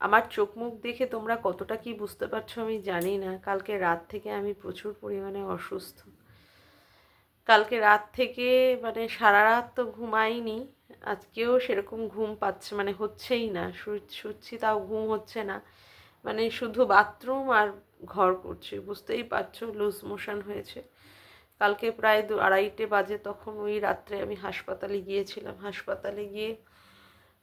আমার চোখ মুখ দেখে তোমরা কতটা কি বুঝতে পারছ আমি জানি না। কালকে রাত থেকে আমি প্রচুর পরিমাণে অসুস্থ। কালকে রাত থেকে মানে সারা রাত তো ঘুমাইনি, আজকেও সেরকম ঘুম পাচ্ছে মানে হচ্ছেই না। শুচ্ছি তাও ঘুম হচ্ছে না। মানে শুধু বাথরুম আর ঘর করছি, বুঝতেই পারছ লুজ মোশন হয়েছে। কালকে প্রায় দু আড়াইটে বাজে তখন ওই রাত্রে আমি হাসপাতালে গিয়েছিলাম। হাসপাতালে গিয়ে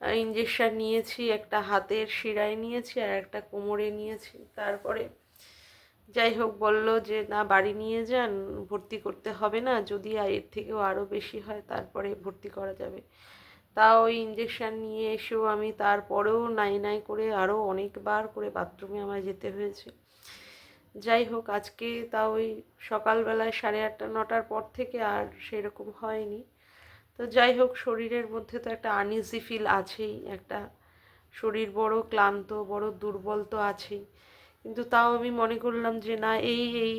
ইঞ্জেকশন নিয়েছি, একটা হাতের শিরায় নিয়েছি আর একটা কোমরে নিয়েছি। তারপরে যাই হোক বলল যে, না, বাড়ি নিয়ে যান, ভর্তি করতে হবে না, যদি এর থেকেও আরও বেশি হয় তারপরে ভর্তি করা যাবে। তাও ওই ইঞ্জেকশান নিয়ে এসেও আমি তারপরেও নাই নাই করে আরও অনেকবার করে বাথরুমে আমায় যেতে হয়েছে। যাই হোক, আজকে তা ওই সকালবেলায় সাড়ে আটটা, নটার পর থেকে আর সেরকম হয়নি। তো যাই হোক, শরীরের মধ্যে তো একটা আনইজি ফিল আছেই, একটা শরীর বড় ক্লান্ত, বড় দুর্বল তো আছেই। কিন্তু তাও আমি মনে করলাম যে না, এই এই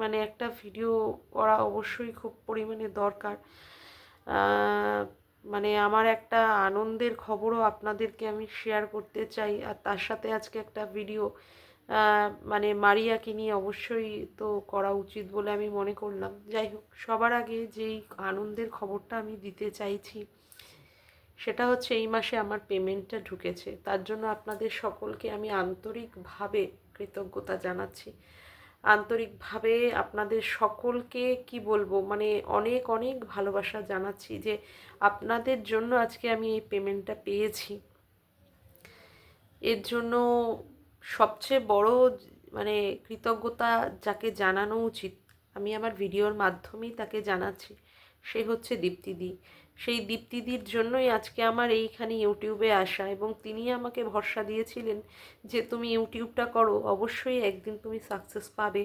মানে একটা ভিডিও করা অবশ্যই খুব পরিমাণে দরকার। মানে আমার একটা আনন্দের খবরও আপনাদেরকে আমি শেয়ার করতে চাই, আর তার সাথে আজকে একটা ভিডিও মানে মারিয়াকে নিয়ে অবশ্যই তো করা উচিত বলে আমি মনে করলাম। যাই হোক, সবার আগে যেই আনন্দের খবরটা আমি দিতে চাইছি, সেটা হচ্ছে এই মাসে আমার পেমেন্টটা ঢুকেছে। তার জন্য আপনাদের সকলকে আমি আন্তরিকভাবে কৃতজ্ঞতা জানাচ্ছি। আন্তরিকভাবে আপনাদের সকলকে কি বলব মানে অনেক অনেক ভালোবাসা জানাচ্ছি যে আপনাদের জন্য আজকে আমি এই পেমেন্টটা পেয়েছি। এর জন্য সবচেয়ে বড় মানে কৃতজ্ঞতা যাকে জানানো উচিত, আমি আমার ভিডিওর মাধ্যমেই তাকে জানাচ্ছি, সে হচ্ছে দীপ্তিদি সেই দীপ্তিদির জন্যই আজকে আমার এইখানে ইউটিউবে আসা এবং তিনি আমাকে ভরসা দিয়েছিলেন যে তুমি ইউটিউবটা করো, অবশ্যই একদিন তুমি সাকসেস পাবে,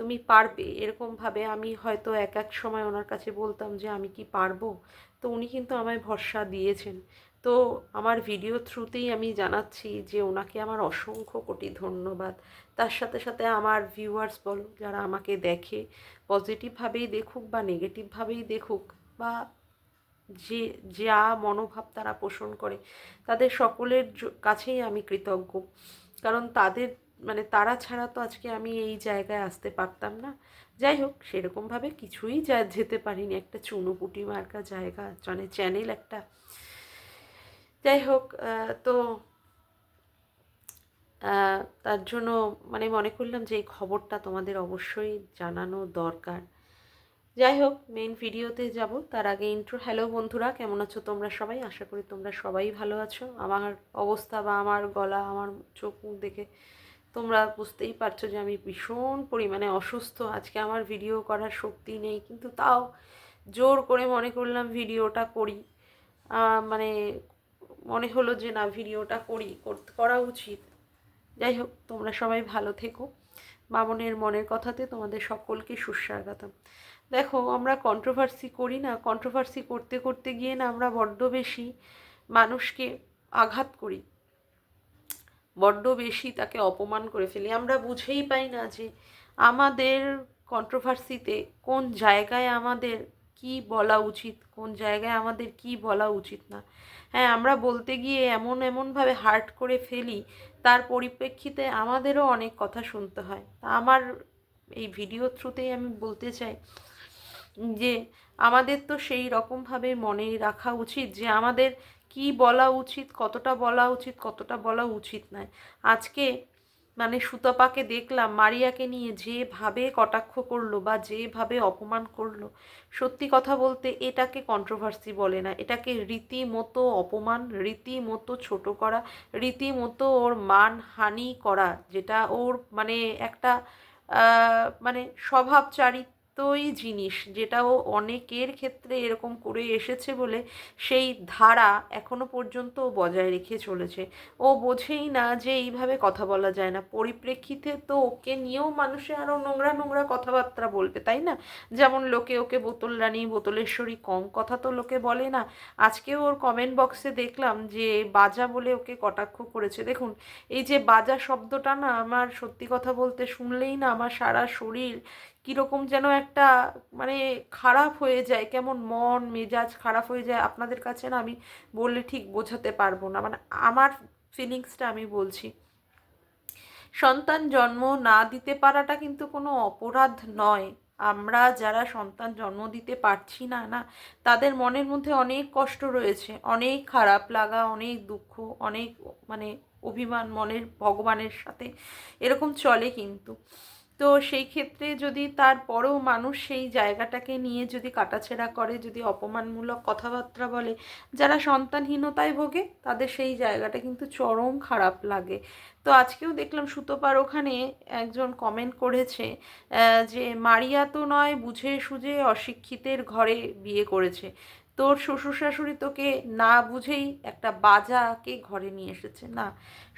তুমি পারবে। এরকমভাবে আমি হয়তো এক এক সময় ওনার কাছে বলতাম যে আমি কি পারব? তো উনি কিন্তু আমায় ভরসা দিয়েছেন। তো আমার ভিডিও থ্রুতেই আমি জানাচ্ছি যে ওনাকে আমার অসংখ্য কোটি ধন্যবাদ। তার সাথে সাথে আমার ভিউয়ার্স বলো, যারা আমাকে দেখে পজিটিভভাবেই দেখুক বা নেগেটিভভাবেই দেখুক বা যে, যা মনোভাব তারা পোষণ করে, তাদের সকলের কাছেই আমি কৃতজ্ঞ। কারণ তাদের মানে তারা ছাড়া তো আজকে আমি এই জায়গায় আসতে পারতাম না। যাই হোক, সেরকমভাবে কিছুই যা, যেতে পারিনি। একটা চুনোপুটি মার্কা জায়গা মানে চ্যানেল একটা যাই হোক তো তার জন্য মানে মনে করলাম যে এই খবরটা তোমাদের অবশ্যই জানানো দরকার। যাই হোক মেইন ভিডিওতে যাব। তার আগে ইন্ট্রো হ্যালো বন্ধুরা, কেমন আছো তোমরা সবাই? আশা করি তোমরা সবাই ভালো আছো। আমার অবস্থা বা আমার গলা, আমার চোখ মুখ দেখে তোমরা বুঝতেই পারছ যে আমি ভীষণ পরিমাণে অসুস্থ। আজকে আমার ভিডিও করার শক্তি নেই, কিন্তু তাও জোর করে মনে করলাম ভিডিওটা করি। মানে মনে হলো যে না, ভিডিওটা করি, করা উচিত। যাই হোক, তোমরা সবাই ভালো থেকো। মামনের মনের কথাতে তোমাদের সকলকে সুস্বাগতম। দেখো, আমরা কন্ট্রোভার্সি করি না। কন্ট্রোভার্সি করতে করতে গিয়ে না আমরা বড্ড বেশি মানুষকে আঘাত করি। বড্ড বেশি তাকে অপমান করে ফেলি। আমরা বুঝেই পাই না যে আমাদের কন্ট্রোভার্সিতে কোন জায়গায় আমাদের কি বলা উচিত, কোন জায়গায় আমাদের কি বলা উচিত না। হ্যাঁ আমরা বলতে গিয়ে এমন এমনভাবে হার্ট করে ফেলি, তার পরিপ্রেক্ষিতে আমাদেরও অনেক কথা শুনতে হয়। তা আমার এই ভিডিও থ্রুতেই আমি বলতে চাই যে, আমাদের তো সেই রকমভাবে মনে রাখা উচিত যে, আমাদের কি বলা উচিত, কতটা বলা উচিত, কতটা বলা উচিত নয়। আজকে মানে সুতপাকে দেখলাম, মারিয়াকে নিয়ে যেভাবে কটাক্ষ করল বা যেভাবে অপমান করল, সত্যি কথা বলতে এটাকে কন্ট্রোভার্সি বলে না। এটাকে রীতিমতো অপমান, রীতিমতো ছোট করা, রীতিমতো ওর মান হানি করা, যেটা ওর মানে একটা মানে স্বভাব চারিত্রই জিনিস যেটা ও অনেকের ক্ষেত্রে এরকম করে এসেছে বলে সেই ধারা এখনও পর্যন্ত বজায় রেখে চলেছে। ও বোঝেই না যে এইভাবে কথা বলা যায় না। পরিপ্রেক্ষিতে তো ওকে নিয়েও মানুষে আরও নোংরা নোংরা কথাবার্তা বলবে, তাই না? যেমন লোকে ওকে বোতল রানী, বোতলেশ্বরী কম কথা তো লোকে বলে না। আজকেও ওর কমেন্ট বক্সে দেখলাম যে বাজা বলে ওকে কটাক্ষ করেছে। দেখুন, এই যে বাজা শব্দটা না আমার সত্যি কথা বলতে শুনলেই না আমার সারা শরীর কীরকম যেন একটা মানে খারাপ হয়ে যায়, কেমন মন, মেজাজ খারাপ হয়ে যায় আপনাদের কাছে না আমি বললে ঠিক বোঝাতে পারব না। মানে আমার ফিলিংসটা আমি বলছি, সন্তান জন্ম না দিতে পারাটা কিন্তু কোনো অপরাধ নয়। আমরা যারা সন্তান জন্ম দিতে পারছি না না, তাদের মনের মধ্যে অনেক কষ্ট রয়েছে, অনেক খারাপ লাগা, অনেক দুঃখ, অনেক মানে অভিমান মনের ভগবানের সাথে এরকম চলে কিন্তু। তো সেই ক্ষেত্রে যদি তারপরেও মানুষ সেই জায়গাটাকে নিয়ে যদি কাটাছেড়া করে, যদি অপমানমূলক কথাবার্তা বলে, যারা সন্তানহীনতায় ভোগে, তাদের সেই জায়গাটা কিন্তু চরম খারাপ লাগে। তো আজকেও দেখলাম সুতোপার ওখানে একজন কমেন্ট করেছে যে মারিয়া তো নয়, বুঝে সুঝে অশিক্ষিতের ঘরে বিয়ে করেছে। তোর শ্বশুর শাশুড়ি তোকে না বুঝেই একটা বাজাকে ঘরে নিয়ে এসেছে। না,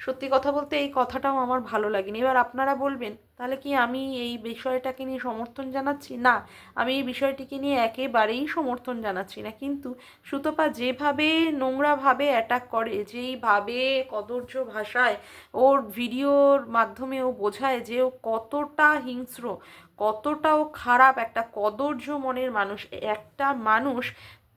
সত্যি কথা বলতে এই কথাটাও আমার ভালো লাগেনি। এবার আপনারা বলবেন, তাহলে কি আমি এই বিষয়টাকে নিয়ে সমর্থন জানাচ্ছি? না, আমি এই বিষয়টিকে নিয়ে একেবারেই সমর্থন জানাচ্ছি না। কিন্তু সুতপা যেভাবে নোংরাভাবে অ্যাটাক করে, যেইভাবে কদর্য ভাষায় ওর ভিডিওর মাধ্যমে ও বোঝায় যে ও কতটা হিংস্র কতটাও খারাপ একটা কদর্য মনের মানুষ, একটা মানুষ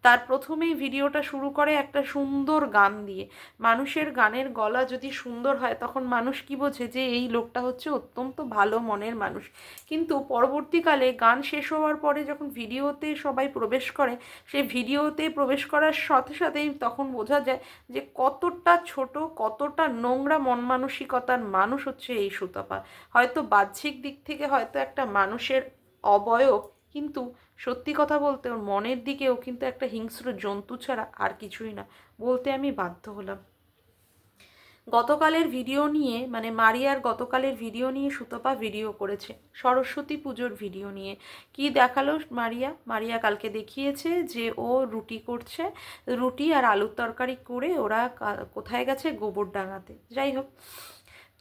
তার প্রথমেই ভিডিওটা শুরু করে একটা সুন্দর গান দিয়ে। মানুষের গানের গলা যদি সুন্দর হয়, তখন মানুষ কি বোঝে যে এই লোকটা হচ্ছে অত্যন্ত ভালো মনের মানুষ। কিন্তু পরবর্তীকালে গান শেষ হওয়ার পরে যখন ভিডিওতে সবাই প্রবেশ করে, সেই ভিডিওতে প্রবেশ করার সাথে সাথেই তখন বোঝা যায় যে কতটা ছোট, কতটা নোংরা মন মানসিকতার মানুষ হচ্ছে এই সুতপা। হয়তো বাহ্যিক দিক থেকে হয়তো একটা মানুষের অবয়ব, কিন্তু সত্যি কথা বলতে ওর মনের দিকেও কিন্তু একটা হিংস্র জন্তু ছাড়া আর কিছুই না। বলতে আমি বাধ্য হলাম। গতকালের ভিডিও নিয়ে মানে মারিয়ার গতকালের ভিডিও নিয়ে সুতপা ভিডিও করেছে। সরস্বতী পুজোর ভিডিও নিয়ে। কি দেখাল মারিয়া? মারিয়া কালকে দেখিয়েছে যে ও রুটি করছে। রুটি আর আলুর তরকারি করে ওরা কোথায় গেছে? গোবরডাঙ্গাতে। যাই হোক।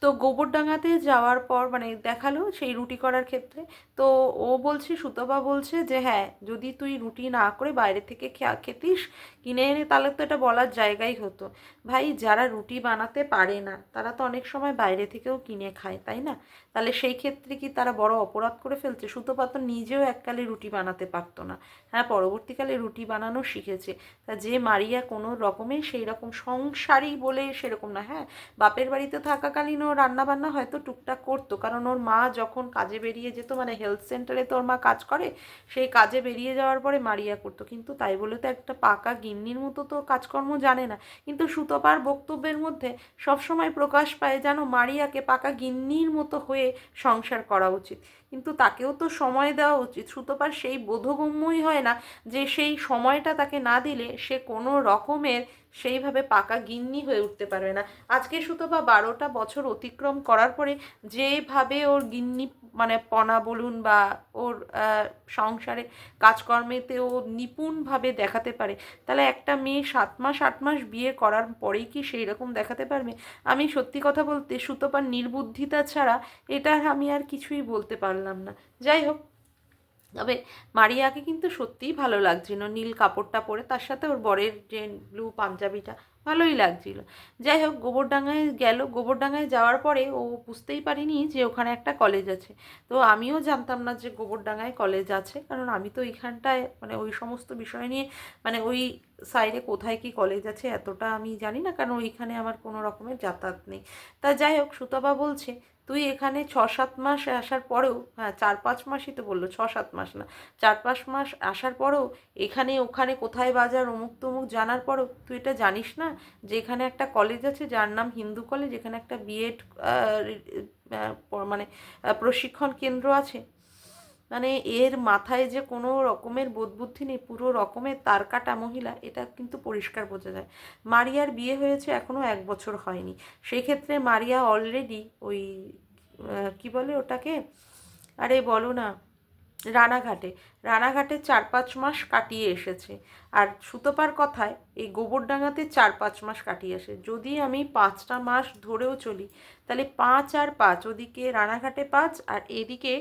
তো গোবরডাঙ্গাতে যাওয়ার পর মানে দেখাল সেই রুটি করার ক্ষেত্রে। তো ও বলছে সুতবা বলছে যে হ্যাঁ যদি তুই রুটি না করে বাইরে থেকে খেতিস, কিনে এনে তাহলে তো এটা বলার জায়গাই হতো। ভাই, যারা রুটি বানাতে পারে না, তারা তো অনেক সময় বাইরে থেকেও কিনে খায়, তাই না? তাহলে সেই ক্ষেত্রে কি তারা বড় অপরাধ করে ফেলছে? সুতপা তো নিজেও এককালে রুটি বানাতে পারতো না। হ্যাঁ পরবর্তীকালে রুটি বানানো শিখেছে। তা যে মারিয়া কোনো রকমে সেই রকম সংসারই বলে সেরকম না হ্যাঁ? বাপের বাড়িতে থাকাকালীনও রান্নাবান্না হয়তো টুকটাক করতো। কারণ ওর মা যখন কাজে বেরিয়ে যেত মানে হেলথ সেন্টারে তো ওর মা কাজ করে, সেই কাজে বেরিয়ে যাওয়ার পরে মারিয়া করতো। কিন্তু তাই বলে তো একটা পাকা গিন্নির মতো তো কাজকর্ম জানে না। কিন্তু সুতপার বক্তব্যের মধ্যে সবসময় প্রকাশ পায় যেন মারিয়াকে পাকা গিন্নির মতো হয়ে সংসার করা উচিত। কিন্তু তাকেও তো সময় দেওয়া উচিত। সুতপার সেই বোধগম্যই হয় না যে সেই সময়টা তাকে না দিলে সে কোনো রকমের সেইভাবে পাকা গিন্নি হয়ে উঠতে পারবে না। আজকে সুতপা বারোটা বছর অতিক্রম করার পরে যেভাবে ওর গিন্নি মানে পনা বলুন বা ওর সংসারে কাজকর্মেতে ও নিপুণভাবে দেখাতে পারে, তাহলে একটা মেয়ে সাত মাস, আট মাস বিয়ে করার পরেই কি সেই রকম দেখাতে পারবে? আমি সত্যি কথা বলতে সুতপার নির্বুদ্ধিতা ছাড়া এটা আমি আর কিছুই বলতে পারলাম না। যাই হোক তবে মারিয়াকে কিন্তু সত্যিই ভালো লাগছিল। নীল কাপড়টা পরে তার সাথে ওর বরের যে ব্লু পাঞ্জাবিটা ভালোই লাগছিল। যাই হোক, গোবরডাঙ্গায় গেল। গোবরডাঙ্গায় যাওয়ার পরে ও বুঝতেই পারিনি যে ওখানে একটা কলেজ আছে। তো আমিও জানতাম না যে গোবরডাঙ্গায় কলেজ আছে। কারণ আমি তো ওইখানটায় মানে ওই সমস্ত বিষয় নিয়ে মানে ওই সাইডে কোথায় কি কলেজ আছে এতটা আমি জানি না। কারণ ওইখানে আমার কোনো রকমের যাতায়াত নেই। তা যাই হোক সুতবা বলছে তুই এখানে ছ সাত মাস আসার পরেও হ্যাঁ চার পাঁচ মাসই তো বলল ছ সাত মাস না চার পাঁচ মাস আসার পরেও, এখানে, ওখানে কোথায় বাজার অমুক তমুক জানার পরেও, তুই এটা জানিস না যে এখানে একটা কলেজ আছে যার নাম হিন্দু কলেজ এখানে একটা বিএড মানে প্রশিক্ষণ কেন্দ্র আছে? মানে এর মাথায় যে কোনো রকমের বোধবুদ্ধি নেই, পুরো রকমের তার কাটা মহিলা, এটা কিন্তু পরিষ্কার বোঝা যায়। মারিয়ার বিয়ে হয়েছে এখনও এক বছর হয়নি। সেক্ষেত্রে মারিয়া অলরেডি ওই কি বলে ওটাকে? আরে বলো না। রানাঘাটে। রানাঘাটে চার পাঁচ মাস কাটিয়ে এসেছে। আর সুতোপার কথায়, এই গোবরডাঙ্গাতে চার পাঁচ মাস কাটিয়ে আসে। যদি আমি পাঁচটা মাস ধরেও চলি, তাহলে পাঁচ আর পাঁচ, ওদিকে রানাঘাটে পাঁচ আর এদিকে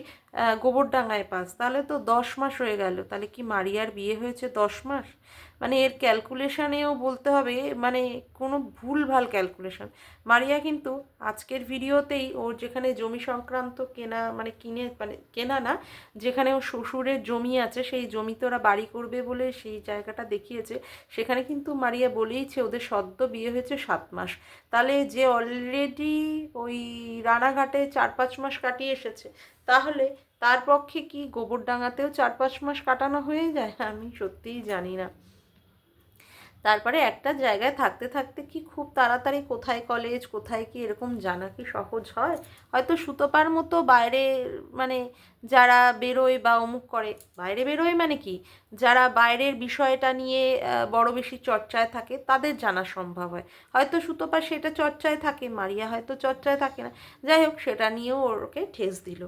গোবরডাঙ্গায় পাঁচ। তাহলে তো দশ মাস হয়ে গেল। তাহলে কি মারিয়ার বিয়ে হয়েছে দশ মাস? মানে এর ক্যালকুলেশানেও বলতে হবে মানে কোনো ভুলভাল ক্যালকুলেশন মারিয়া কিন্তু আজকের ভিডিওতেই ওর যেখানে জমি সংক্রান্ত কেনা মানে কিনে মানে কেনা না, যেখানে ও শ্বশুরের জমি আছে, সেই জমিতে ওরা বাড়ি করবে বলে সেই জায়গাটা দেখিয়েছে, সেখানে কিন্তু মারিয়া বলেইছে ওদের সদ্য বিয়ে হয়েছে সাত মাস। তাহলে যে অলরেডি ওই রানাঘাটে চার পাঁচ মাস কাটিয়ে এসেছে, তাহলে তার পক্ষে কি গোবরডাঙ্গাতেও চার পাঁচ মাস কাটানো হয়ে যায়? আমি সত্যিই জানি না। তারপরে একটা জায়গায় থাকতে থাকতে কি খুব তাড়াতাড়ি কোথায় কলেজ কোথায় কি এরকম জানা কি সহজ হয়? হয়তো সুতোপার মতো বাইরে মানে যারা বেরোয় বা অমুক করে, বাইরে বেরোয় মানে কি? যারা বাইরের বিষয়টা নিয়ে বড় বেশি চর্চায় থাকে, তাদের জানা সম্ভব হয়। হয়তো সুতোপা সেটা চর্চায় থাকে, মারিয়া হয়তো চর্চায় থাকে না। যাই হোক, সেটা নিয়েও ওকে ঠেস দিল।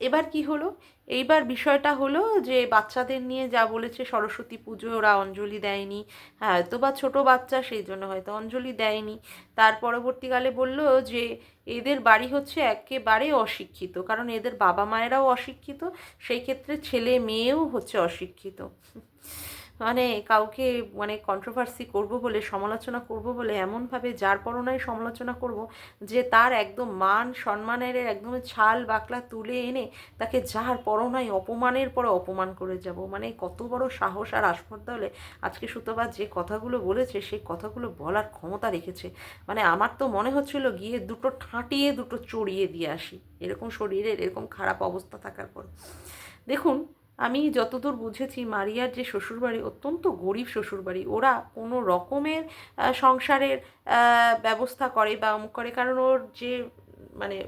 এবার কি হলো? এইবার বিষয়টা হলো যে বাচ্চাদের নিয়ে যা বলেছে সরস্বতী পুজো, ওরা অঞ্জলি দেয়নি। হ্যাঁ হয়তো বা ছোটো বাচ্চা, সেই জন্য হয়তো অঞ্জলি দেয়নি। তার পরবর্তীকালে বলল যে এদের বাড়ি হচ্ছে একেবারে অশিক্ষিত, কারণ এদের বাবা মায়েরাও অশিক্ষিত, সেই ক্ষেত্রে ছেলে মেয়েও হচ্ছে অশিক্ষিত। মানে কাউকে মানে কন্ট্রোভার্সি করব বলে, সমালোচনা করব বলে, এমনভাবে যার পরনায় সমালোচনা করব যে তার একদম মান সম্মানের একদম ছাল বাকলা তুলে এনে তাকে যার পরনায় অপমানের পরে অপমান করে যাব। মানে কত বড় সাহস আর আস্পর্ধা হলে আজকে সুতোবাদ যে কথাগুলো বলেছে, সেই কথাগুলো বলার ক্ষমতা রেখেছে। মানে আমার তো মনে হচ্ছিল গিয়ে দুটো ঠাঁটিয়ে, দুটো চড়িয়ে দিয়ে আসি। এরকম শরীরের এরকম খারাপ অবস্থা থাকার পর। দেখুন আমি যতদূর বুঝেছি, মারিয়ার যে শ্বশুরবাড়ি অত্যন্ত গরিব শ্বশুরবাড়ি, ওরা কোনো রকমের সংসারের ব্যবস্থা করে বা অমুক করে। কারণ ওর যে মানে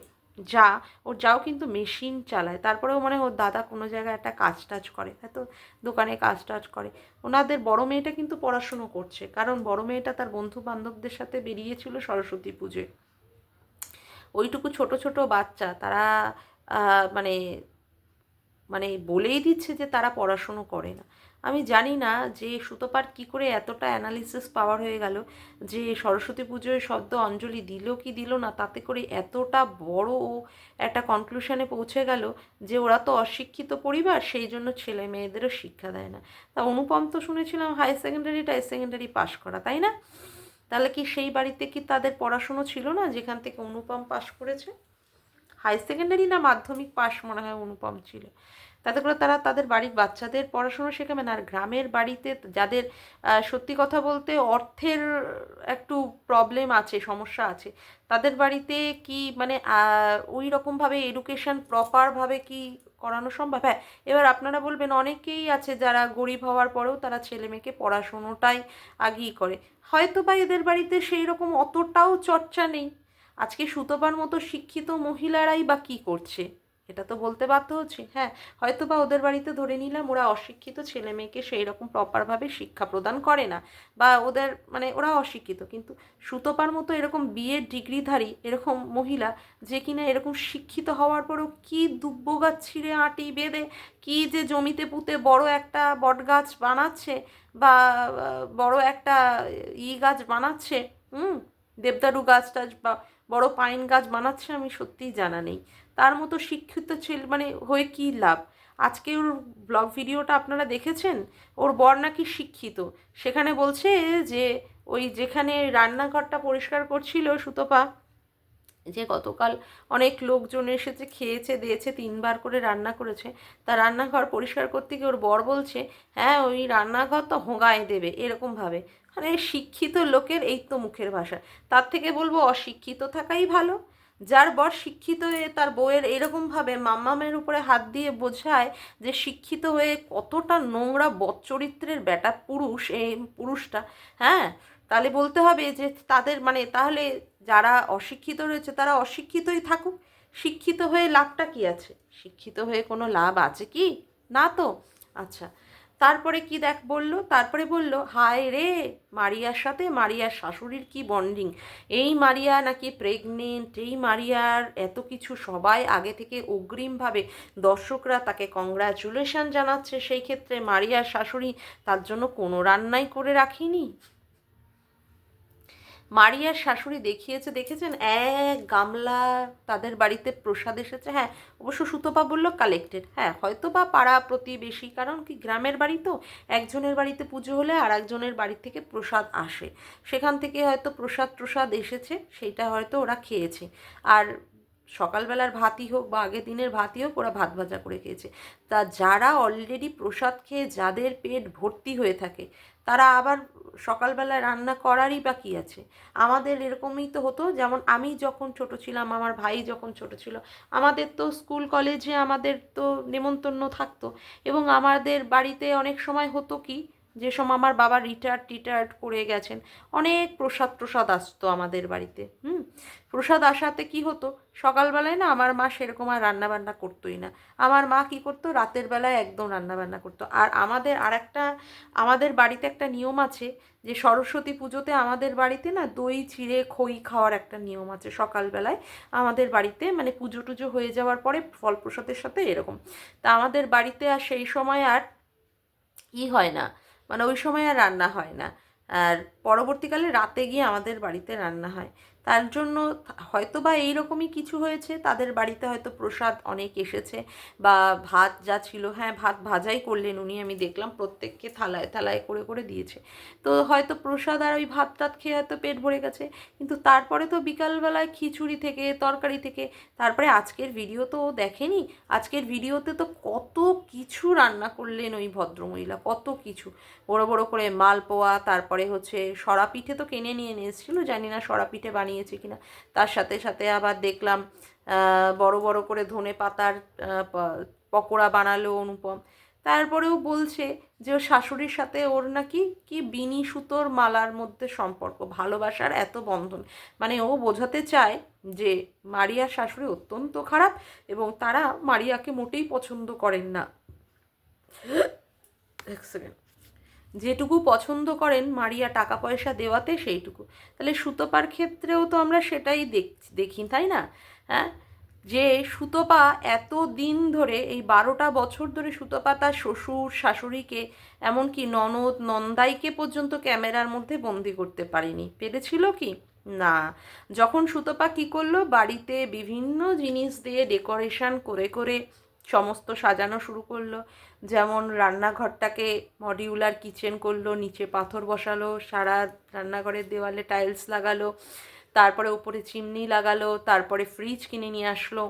যা, ওর যাও কিন্তু মেশিন চালায়। তারপরেও মানে ওর দাদা কোনো জায়গায় একটা কাজ টাজ করে, হয়তো দোকানে কাজ টাজ করে। ওনাদের বড় মেয়েটা কিন্তু পড়াশুনো করছে, কারণ বড় মেয়েটা তার বন্ধু বান্ধবদের সাথে বেরিয়েছিল সরস্বতী পুজোয়। ওইটুকু ছোট ছোট বাচ্চা, তারা মানে মানে বলেই দিচ্ছে যে তারা পড়াশুনো করে না। আমি জানি না যে সুতোপার কি করে এতটা অ্যানালিসিস পাওয়ার হয়ে গেল যে সরস্বতী পুজোয় শব্দ অঞ্জলি দিল কি দিল না, তাতে করে এতটা বড় ও একটা কনক্লুশনে পৌঁছে গেল যে ওরা তো অশিক্ষিত পরিবার, সেই জন্য ছেলে মেয়েদেরও শিক্ষা দেয় না। তা অনুপম তো শুনেছিলাম হাই সেকেন্ডারি টাই সেকেন্ডারি পাশ করা, তাই না? তাহলে কি সেই বাড়িতে কি তাদের পড়াশুনো ছিল না, যেখান থেকে অনুপম পাশ করেছে? হাই সেকেন্ডারি না মাধ্যমিক পাশ মনে হয় অনুপম ছিল। তাতে করে তারা তাদের বাড়ির বাচ্চাদের পড়াশুনো শেখাবে না। আর গ্রামের বাড়িতে যাদের সত্যি কথা বলতে অর্থের একটু প্রবলেম আছে, সমস্যা আছে, তাদের বাড়িতে কি মানে ওই রকমভাবে এডুকেশন প্রপারভাবে কি করানো সম্ভব? হ্যাঁ এবার আপনারা বলবেন অনেকেই আছে যারা গরিব হওয়ার পরেও তারা ছেলে মেয়েকে পড়াশুনোটাই আগেই করে। হয়তো বা এদের বাড়িতে সেই রকম অতটাও চর্চা নেই। আজকে সুতোবার মতো শিক্ষিত মহিলারাই বা কী করছে? এটা তো বলতে বাধ্য হচ্ছি। হ্যাঁ হয়তো বা ওদের বাড়িতে ধরে নিলাম ওরা অশিক্ষিত ছেলে মেয়েকে সেই রকম প্রপারভাবে শিক্ষা প্রদান করে না বা ওদের মানে ওরা অশিক্ষিত। কিন্তু সুতোপার মতো এরকম বিয়ের ডিগ্রিধারী এরকম মহিলা যে কিনা এরকম শিক্ষিত হওয়ার পরেও কী দুব্ব গাছ ছিঁড়ে আঁটি বেঁধে, কী যে জমিতে পুঁতে বড় একটা বট গাছ বানাচ্ছে বা বড় একটা ই গাছ বানাচ্ছে, হুম, দেবদারু গাছ টাছ বা বড় পাইন গাছ বানাচ্ছে আমি সত্যিই জানা নেই। তার মতো শিক্ষিত ছেলে মানে হয়ে কী লাভ? আজকে ওর ব্লগ ভিডিওটা আপনারা দেখেছেন? ওর বর নাকি শিক্ষিত। সেখানে বলছে যে, ওই যেখানে রান্নাঘরটা পরিষ্কার করছিল সুতপা, যে গতকাল অনেক লোকজন এসেছে, খেয়েছে, দিয়েছে, তিনবার করে রান্না করেছে। তা রান্নাঘর পরিষ্কার করতে গিয়ে ওর বর বলছে হ্যাঁ ওই রান্নাঘর তো হোঁগায় দেবে। এরকমভাবে মানে শিক্ষিত লোকের এই তো মুখের ভাষা। তার থেকে বলব অশিক্ষিত থাকাই ভালো। যার বর শিক্ষিত হয়ে তার বউয়ের এরকমভাবে মাম্মামের উপরে হাত দিয়ে বোঝায় যে শিক্ষিত হয়ে কতটা নোংরা বচ্চরিত্রের বেটা পুরুষ এই পুরুষটা হ্যাঁ? তাহলে বলতে হবে যে তাদের মানে তাহলে যারা অশিক্ষিত রয়েছে তারা অশিক্ষিতই থাকুক। শিক্ষিত হয়ে লাভটা কি আছে? শিক্ষিত হয়ে কোনো লাভ আছে কি? না তো? আচ্ছা। তারপরে কি দেখ বলল? তারপরে বলল, হায় রে, মারিয়ার সাথে মারিয়ার শাশুড়ির কি বন্ডিং এই মারিয়া নাকি প্রেগনেন্ট এই মারিয়ার এত কিছু সবাই আগে থেকে অগ্রিমভাবে দর্শকরা তাকে কংগ্রাচুলেশন জানাচ্ছে। সেই ক্ষেত্রে মারিয়ার শাশুড়ি তার জন্য কোনো রান্নাই করে রাখিনি? মারিয়ার শাশুড়ি দেখিয়েছে, দেখেছেন? এক গামলা তাদের বাড়িতে প্রসাদ এসেছে। হ্যাঁ অবশ্য সুতপা বলল কালেক্টেড হ্যাঁ হয়তো বা পাড়া প্রতিবেশী, কারণ কি গ্রামের বাড়ি তো? একজনের বাড়িতে পুজো হলে আর একজনের বাড়ি থেকে প্রসাদ আসে। সেখান থেকে হয়তো প্রসাদ প্রসাদ এসেছে, সেইটা হয়তো ওরা খেয়েছে। আর সকালবেলার ভাতই হোক বা আগের দিনের ভাতই হোক, ওরা ভাত ভাজা করে খেয়েছে। তা যারা অলরেডি প্রসাদ খেয়ে যাদের পেট ভর্তি হয়ে থাকে তারা আবার সকালবেলায় রান্না করারই বাকি আছে। আমাদের এরকমই তো হতো, যেমন আমি যখন ছোট ছিলাম, আমার ভাই যখন ছোট ছিল, আমাদের তো স্কুল, কলেজে আমাদের তো নেমন্তন্ন থাকতো। এবং আমাদের বাড়িতে অনেক সময় হতো কি যে সময় আমার বাবা রিটায়ার্ড টিটায়ার্ড করে গেছেন, অনেক প্রসাদ প্রসাদ আসতো আমাদের বাড়িতে, হুম? প্রসাদ আসাতে কি হতো? সকালবেলায় না আমার মা সেরকম আর রান্নাবান্না করতোই না। আমার মা কি করতো? রাতের বেলায় একদম রান্নাবান্না করতো। আর আমাদের আর একটা আমাদের বাড়িতে একটা নিয়ম আছে যে সরস্বতী পুজোতে আমাদের বাড়িতে না দই, চিড়ে, খই খাওয়ার একটা নিয়ম আছে সকালবেলায়। আমাদের বাড়িতে মানে পুজো টুজো হয়ে যাওয়ার পরে ফল প্রসাদের সাথে এরকম। তা আমাদের বাড়িতে আর সেই সময় আর ই হয় না। মানে ওই সময় আর রান্না হয় না। আর পরবর্তীকালে রাতে গিয়ে আমাদের বাড়িতে রান্না হয়। তার জন্য হয়তো বা এইরকমই কিছু হয়েছে। তাদের বাড়িতে হয়তো প্রসাদ অনেক এসেছে বা ভাত যা ছিল হ্যাঁ ভাত ভাজাই করলেন উনি, আমি দেখলাম প্রত্যেককে থালায় থালায় করে করে দিয়েছে। তো হয়তো প্রসাদ আর ওই ভাত টাত খেয়ে হয়তো পেট ভরে গেছে। কিন্তু তারপরে তো বিকালবেলায় খিচুড়ি থেকে, তরকারি থেকে, তারপরে আজকের ভিডিও তো ও দেখেনি। আজকের ভিডিওতে তো কত কিছু রান্না করলেন ওই ভদ্রমহিলা, কত কিছু। বড় বড় করে মালপোয়া, তারপরে হচ্ছে সরা পিঠে তো কিনে নিয়ে নিয়েছিল জানি না সরা পিঠে বানিয়েছে কিনা। তার সাথে সাথে আবার দেখলাম বড় বড় করে ধনে পাতার পকোড়া বানালো অনুপম। তারপরেও বলছে যে, ওর শাশুড়ির সাথে ওর নাকি কি বিনি সুতোর মালার মধ্যে সম্পর্ক, ভালোবাসার এত বন্ধন। মানে ও বোঝাতে চায় যে, মারিয়ার শাশুড়ি অত্যন্ত খারাপ এবং তারা মারিয়াকে মোটেই পছন্দ করেন না। এক সেকেন্ড। যেটুকু পছন্দ করেন মারিয়া টাকা পয়সা দেওয়াতে সেইটুকু। তাহলে সুতোপার ক্ষেত্রেও তো আমরা সেটাই দেখছি দেখি, তাই না? হ্যাঁ? যে সুতপা এত দিন ধরে, এই বারোটা বছর ধরে সুতপা তার শ্বশুর, শাশুড়িকে, এমনকি ননদ, নন্দাইকে পর্যন্ত ক্যামেরার মধ্যে বন্দি করতে পারেনি। পেরেছিল কি? না। যখন সুতপা কি করল? বাড়িতে বিভিন্ন জিনিস দিয়ে ডেকোরেশন করে করে সমস্ত সাজানো শুরু করল। যেমন রান্নাঘরটাকে মডিউলার কিচেন করল, নিচে পাথর বসালো, সারা রান্নাঘরের দেওয়ালে টাইলস লাগালো, তারপরে উপরে চিমনি লাগালো, তারপরে ফ্রিজ কিনে নিয়ে আসলো।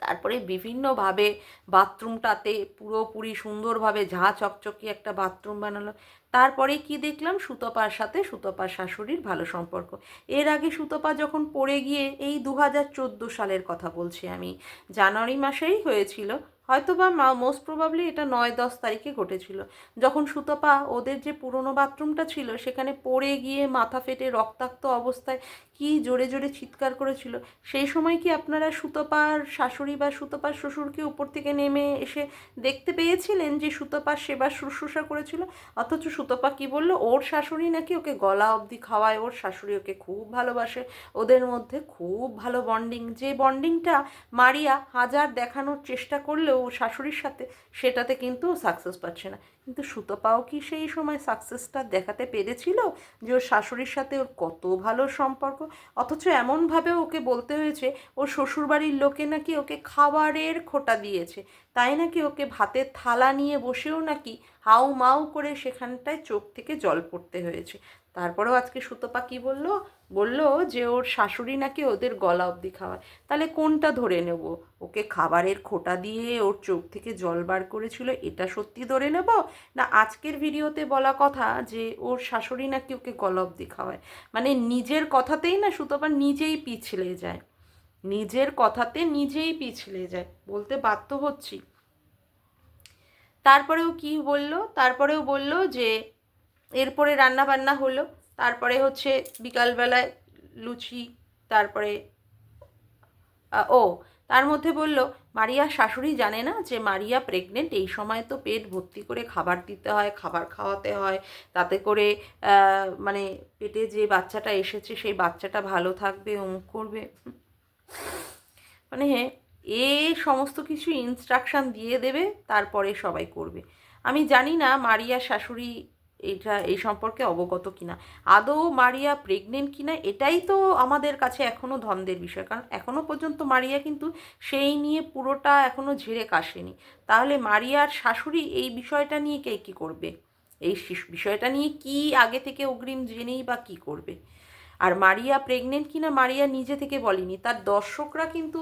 তারপরে বিভিন্নভাবে বাথরুমটাতে পুরোপুরি সুন্দরভাবে ঝা চকচকি একটা বাথরুম বানালো। তারপরে কি দেখলাম? সুতপার সাথে সুতপার শাশুড়ির ভালো সম্পর্ক। এর আগে সুতপা যখন পড়ে গিয়ে এই দু হাজার চোদ্দ সালের কথা বলছি আমি, জানুয়ারি মাসেই হয়েছিল হয়তো বা মোস্ট প্রবাবলি এটা নয় দশ তারিখে ঘটেছিল। যখন সুতপা ওদের যে পুরনো বাথরুমটা ছিল, সেখানে পড়ে গিয়ে মাথা ফেটে রক্তাক্ত অবস্থায় কি জোরে জোরে চিৎকার করেছিল? সেই সময় কি আপনারা সুতপার শাশুড়ি বা সুতপার শ্বশুরকে উপর থেকে নেমে এসে দেখতে পেয়েছিলেন যে সুতপার সেবা শুশ্রূষা করেছিল? অথচ সুতপা কি বলল, ওর শাশুড়ি নাকি ওকে গলা অবধি খাওয়ায়, ওর শাশুড়ি ওকে খুব ভালোবাসে, ওদের মধ্যে খুব ভালো বন্ডিং। যে বন্ডিংটা মারিয়া হাজার দেখানোর চেষ্টা করলেও শাশুড়ির সাথে, সেটাতে কিন্তু সাকসেস পাচ্ছে না। কিন্তু সুতপাও কি সেই সময় সাকসেসটা দেখাতে পেরেছিল যে ওর শাশুড়ির সাথে ওর কত ভালো সম্পর্ক? অথচ এমনভাবে ওকে বলতে হয়েছে, ওর শ্বশুরবাড়ির লোকে নাকি ওকে খাবারের খোটা দিয়েছে। তাই নাকি ওকে ভাতের থালা নিয়ে বসেও নাকি হাউ মাউ করে সেখানটায় চোখ থেকে জল পড়তে হয়েছে। তারপরেও আজকে সুতপা কি বলল? বলল যে ওর শাশুড়ি নাকি ওদের গলা অবধি খাওয়ায়। তাহলে কোনটা ধরে নেব? ওকে খাবারের খোটা দিয়ে ওর চোখ থেকে জল বার করেছিল, এটা সত্যি ধরে নেব? না, আজকের ভিডিওতে বলা কথা যে ওর শাশুড়ি নাকি ওকে গলা অবধি খাওয়ায়। মানে নিজের কথাতেই না সুতপা নিজেই পিছলে যায়। নিজের কথাতে নিজেই পিছলে যায়। বলতে বাধ্য হচ্ছি। তারপরেও কি বলল? তারপরেও বলল যে এরপরে রান্না বান্না হলো, তারপরে হচ্ছে বিকালবেলায় লুচি, তারপরে ও, তার মধ্যে বলল, মারিয়া, শাশুড়ি জানে না যে মারিয়া প্রেগনেন্ট এই সময় তো পেট ভর্তি করে খাবার দিতে হয়, খাবার খাওয়াতে হয়, তাতে করে মানে পেটে যে বাচ্চাটা এসেছে, সেই বাচ্চাটা ভালো থাকবে, অমুক করবে। মানে হ্যাঁ এ সমস্ত কিছু ইনস্ট্রাকশান দিয়ে দেবে, তারপরে সবাই করবে। আমি জানি না মারিয়া, শাশুড়ি এইটা এই সম্পর্কে অবগত কিনা? আদৌ মারিয়া প্রেগনেন্ট কিনা? এটাই তো আমাদের কাছে এখনও ধন্দের বিষয়। কারণ এখনও পর্যন্ত মারিয়া কিন্তু সেই নিয়ে পুরোটা এখনও ঝেড়ে কাশেনি। তাহলে মারিয়ার শাশুড়ি এই বিষয়টা নিয়ে কে কী করবে? এই বিষয়টা নিয়ে কি আগে থেকে অগ্রিম জেনেই বা কি করবে? আর মারিয়া প্রেগনেন্ট কিনা মারিয়া নিজে থেকে বলেনি, তার দর্শকরা কিন্তু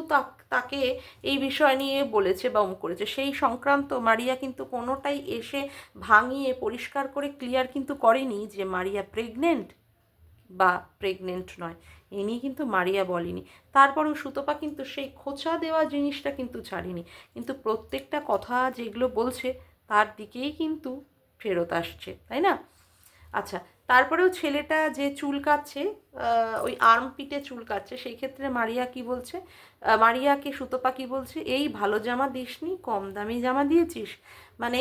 তাকে এই বিষয় নিয়ে বলেছে বা উম করেছে। সেই সংক্রান্ত মারিয়া কিন্তু কোনোটাই এসে ভাঙিয়ে, পরিষ্কার করে ক্লিয়ার কিন্তু করেনি যে মারিয়া প্রেগনেন্ট বা প্রেগনেন্ট নয়। এ নিয়ে কিন্তু মারিয়া বলেনি। তারপরেও সুতপা কিন্তু সেই খোঁচা দেওয়া জিনিসটা কিন্তু ছাড়েনি। কিন্তু প্রত্যেকটা কথা যেগুলো বলছে, তার দিকেই কিন্তু ফেরত আসছে, তাই না? আচ্ছা তারপরেও ছেলেটা যে চুল কাটছে ওই আর্ম পিটে চুল কাটছে, সেই ক্ষেত্রে মারিয়া কি বলছে? মারিয়াকে সুতপা কি বলছে? এই ভালো জামা দিসনি, কম দামি জামা দিয়েছিস? মানে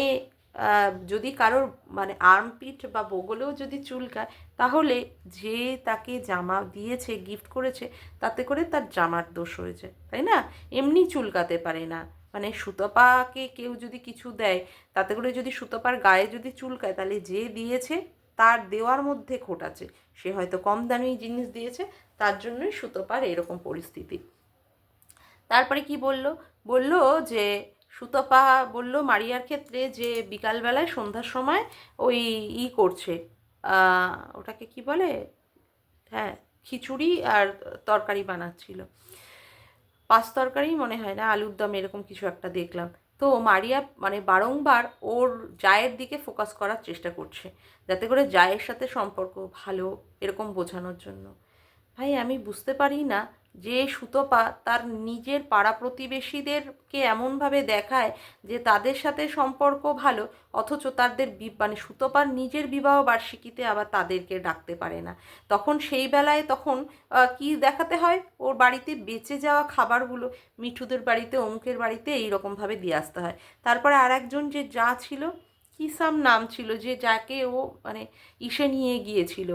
যদি কারোর মানে আর্মপিট বা বগলেও যদি চুলকায় তাহলে যে তাকে জামা দিয়েছে গিফট করেছে, তাতে করে তার জামার দোষ হয়েছে, তাই না? এমনি চুলকাতে পারে না। মানে সুতপাকে কেউ যদি কিছু দেয়, তাতে করে যদি সুতপার গায়ে যদি চুলকায় তাহলে যে দিয়েছে তার দেওয়ার মধ্যে খোট আছে সে হয়তো কম দামি জিনিস দিয়েছে, তার জন্যই সুতপার এরকম পরিস্থিতি। তারপরে কি বলল? বলল যে, সুতপা বলল মারিয়ার ক্ষেত্রে যে বিকালবেলায় সন্ধ্যার সময় ওই ই করছে ওটাকে কি বলে? হ্যাঁ খিচুড়ি আর তরকারি বানাচ্ছিল। পাঁচ তরকারি মনে হয় না, আলুর দম এরকম কিছু একটা দেখলাম। তো মারিয়া মানে বারংবার ওর জায়ের দিকে ফোকাস করার চেষ্টা করছে, যাতে করে জায়ের সাথে সম্পর্ক ভালো এরকম বোঝানোর জন্য। ভাই, আমি বুঝতে পারি না যে সুতপা তার নিজের পাড়া প্রতিবেশীদেরকে এমনভাবে দেখায় যে তাদের সাথে সম্পর্ক ভালো, অথচ তাদের মানে সুতপার নিজের বিবাহ বার্ষিকীতে আবার তাদেরকে ডাকতে পারে না। তখন সেই বেলায় তখন কি দেখাতে হয়? ওর বাড়িতে বেঁচে যাওয়া খাবারগুলো মিঠুদের বাড়িতে, অমুকের বাড়িতে এই রকমভাবে দিয়ে আসতে হয়। তারপরে আর একজন যে যা ছিল কী সাম নাম ছিল যে যাকে ও মানে ইসে নিয়ে গিয়েছিল।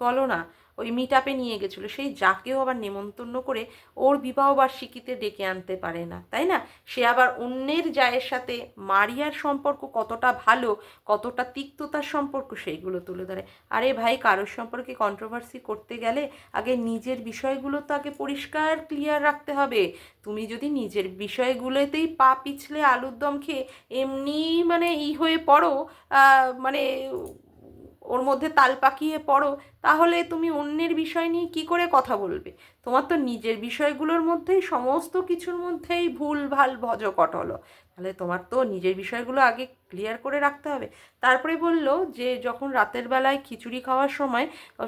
বলো না। ওই মিট আপে নিয়ে গেছিল। সেই যাকেও আবার নেমন্তন্ন করে ওর বিবাহবার্ষিকীতে ডেকে আনতে পারে না, তাই না? সে আবার অন্যের জায়ের সাথে মারিয়ার সম্পর্ক কতটা ভালো, কতটা তিক্ততার সম্পর্ক সেইগুলো তুলে ধরে। আরে ভাই, কারোর সম্পর্কে কন্ট্রোভার্সি করতে গেলে আগে নিজের বিষয়গুলো তো আগে পরিষ্কার ক্লিয়ার রাখতে হবে। তুমি যদি নিজের বিষয়গুলোতেই পা পিছলে আলুর দম খেয়ে এমনি মানে ই হয়ে পড়ো মানে ওর মধ্যে তাল পাকিয়ে পড়ো, তাহলে তুমি অন্যের বিষয় নিয়ে কি করে কথা বলবে? তোমার তো নিজের বিষয়গুলোর মধ্যেই সমস্ত কিছুর মধ্যেই ভুল, ভালো ভজ কটলো তাহলে তোমার তো নিজের বিষয়গুলো আগে ক্লিয়ার করে রাখতে হবে। তারপরে বলল যে, যখন রাতের বেলায় খিচুড়ি খাওয়ার সময়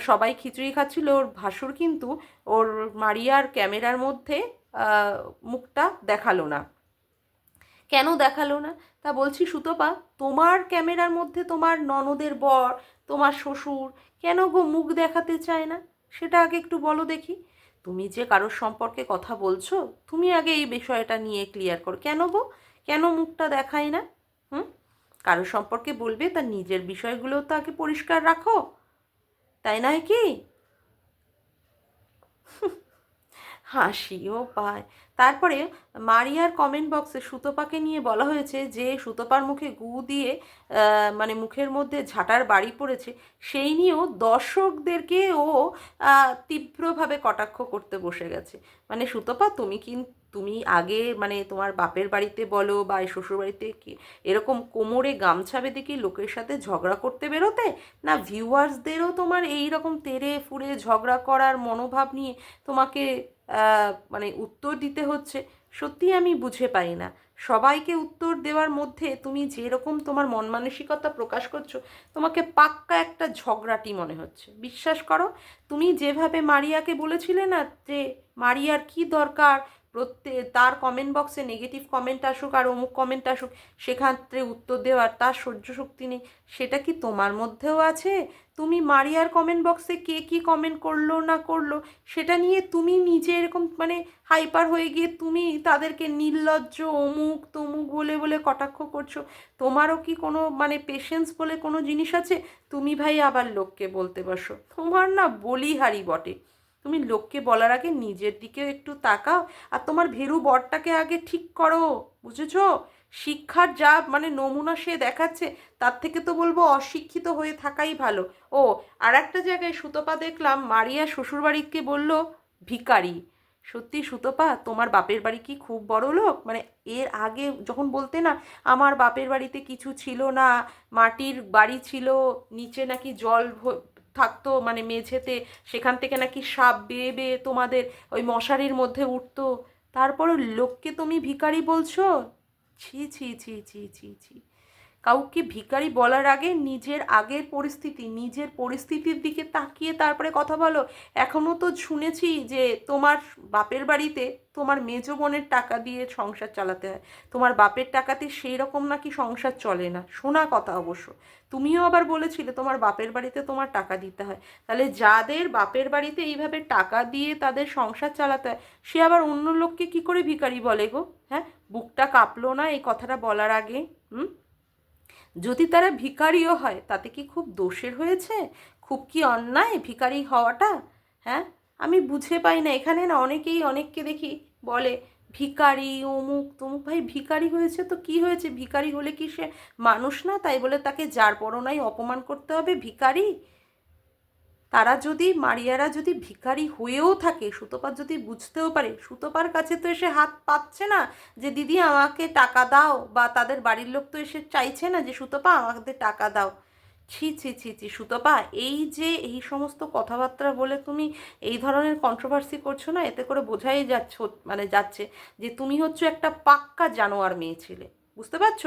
সবাই খিচুড়ি খাচ্ছিল, ওর ভাসুর কিন্তু ওর মারিয়ার ক্যামেরার মধ্যে মুখটা দেখাল না। কেন দেখাল না? তা বলছি, সুতপা, তোমার ক্যামেরার মধ্যে তোমার ননদের বর, তোমার শ্বশুর কেন গো মুখ দেখাতে চায় না? সেটা আগে একটু বলো দেখি। তুমি যে কারোর সম্পর্কে কথা বলছো, তুমি আগে এই বিষয়টা নিয়ে ক্লিয়ার করো। কেন গো? কেন মুখটা দেখায় না? হুম? কারোর সম্পর্কে বলবে তার নিজের বিষয়গুলো তো আগে পরিষ্কার রাখো। তাই নয় কি? হাসিও পায়। তারপরে মারিয়ার কমেন্ট বক্সে সুতপাকে নিয়ে বলা হয়েছে যে সুতপার মুখে গু দিয়ে মানে মুখের মধ্যে ঝাঁটার বাড়ি পড়েছে, সেই নিয়েও দর্শকদেরকে ও তীব্রভাবে কটাক্ষ করতে বসে গেছে। মানে সুতপা, তুমি কি তুমি আগে মানে তোমার বাপের বাড়িতে বলো বা শ্বশুর বাড়িতে কি এরকম কোমরে গামছা বেঁধে কি লোকের সাথে ঝগড়া করতে বেরোতে? না ভিউয়ার্সদেরও তোমার এই রকম তেরে ফুরে ঝগড়া করার মনোভাব নিয়ে তোমাকে মানে উত্তর দিতে হচ্ছে? সত্যি আমি বুঝে পাই না। সবাইকে উত্তর দেওয়ার মধ্যে তুমি যেরকম তোমার মন মানসিকতা প্রকাশ করছ, তোমাকে পাক্কা একটা ঝগড়াটি মনে হচ্ছে। বিশ্বাস করো, তুমি যেভাবে মারিয়াকে বলেছিলে না যে মারিয়ার কি দরকার প্রত্যেক তার কমেন্ট বক্সে নেগেটিভ কমেন্ট আসুক আর অমুক কমেন্ট আসুক সেক্ষেত্রে উত্তর দেওয়ার তার সহ্য শক্তি নেই। সেটা কি তোমার মধ্যেও আছে? তুমি মারিয়ার কমেন্ট বক্সে কে কী কমেন্ট করল না করল, সেটা নিয়ে তুমি নিজে এরকম মানে হাইপার হয়ে গিয়ে তুমি তাদেরকে নির্লজ্জ, অমুক তমুক বলে বলে কটাক্ষ করছ। তোমারও কি কোনো মানে পেশেন্স বলে কোনো জিনিস আছে? তুমি ভাই আবার লোককে বলতে বসো। তোমার না বলিহারি বটে। তুমি লোককে বলার আগে নিজের দিকেও একটু তাকাও। আর তোমার ভেরু বরটাকে আগে ঠিক করো, বুঝেছ? শিক্ষার যা মানে নমুনা সে দেখাচ্ছে, তার থেকে তো বলব অশিক্ষিত হয়ে থাকাই ভালো। ও আর একটা জায়গায় সুতপা দেখলাম, মারিয়া শ্বশুরবাড়িকে বলল ভিকারি সত্যি সুতপা, তোমার বাপের বাড়ি কি খুব বড় লোক? মানে এর আগে যখন বলতে না, আমার বাপের বাড়িতে কিছু ছিল না, মাটির বাড়ি ছিল, নিচে নাকি জল থাকতো মানে মেঝেতে সেখান থেকে নাকি সাপ বেয়ে বেয়ে তোমাদের ওই মশারির মধ্যে উঠতো। তারপর লোককে তুমি ভিখারি বলছো? ছি ছি ছি ছি ছি ছি। কাউকে ভিখারি বলার আগে নিজের আগের পরিস্থিতি, নিজের পরিস্থিতির দিকে তাকিয়ে তারপরে কথা বলো। এখনও তো শুনেছি যে তোমার বাপের বাড়িতে তোমার মেজ বোনের টাকা দিয়ে সংসার চালাতে হয়। তোমার বাপের টাকাতে সেই রকম নাকি সংসার চলে না। শোনা কথা অবশ্য। তুমিও আবার বলেছিলে তোমার বাপের বাড়িতে তোমার টাকা দিতে হয়। তাহলে যাদের বাপের বাড়িতে এইভাবে টাকা দিয়ে তাদের সংসার চালাতে হয়, সে আবার অন্য লোককে কি করে ভিখারি বলে গো? হ্যাঁ? বুকটা কাঁপলো না এই কথাটা বলার আগে? হুম? যদি তারা ভিকারিও হয়, তাতে কি খুব দোষের হয়েছে? খুব কি অন্যায় ভিকারি হওয়াটা? হ্যাঁ? আমি বুঝে পাই না। এখানে না অনেকেই অনেককে দেখি বলে ভিকারি অমুক, তমুক, ভাই ভিকারি হয়েছে তো কি হয়েছে? ভিকারি হলে কি সে মানুষ না? তাই বলে তাকে যার পরনাই অপমান করতে হবে, ভিখারি। তারা যদি, মারিয়ারা যদি ভিখারি হয়েও থাকে, সুতোপার যদি বুঝতেও পারে, সুতোপার কাছে তো এসে হাত পাচ্ছে না যে, দিদি, আমাকে টাকা দাও। বা, তাদের বাড়ির লোক তো এসে চাইছে না যে, সুতোপা আমাদের টাকা দাও। ছি ছি ছি ছি, সুতপা, এই যে, এই সমস্ত কথাবার্তা বলে তুমি এই ধরনের কন্ট্রোভার্সি করছ না, এতে করে বোঝাই যাচ্ছ মানে যাচ্ছে যে, তুমি হচ্ছে একটা পাক্কা জানোয়ার মেয়ে ছেলে। বুঝতে পারছ?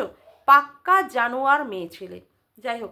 পাক্কা জানোয়ার মেয়ে ছেলে। যাই হোক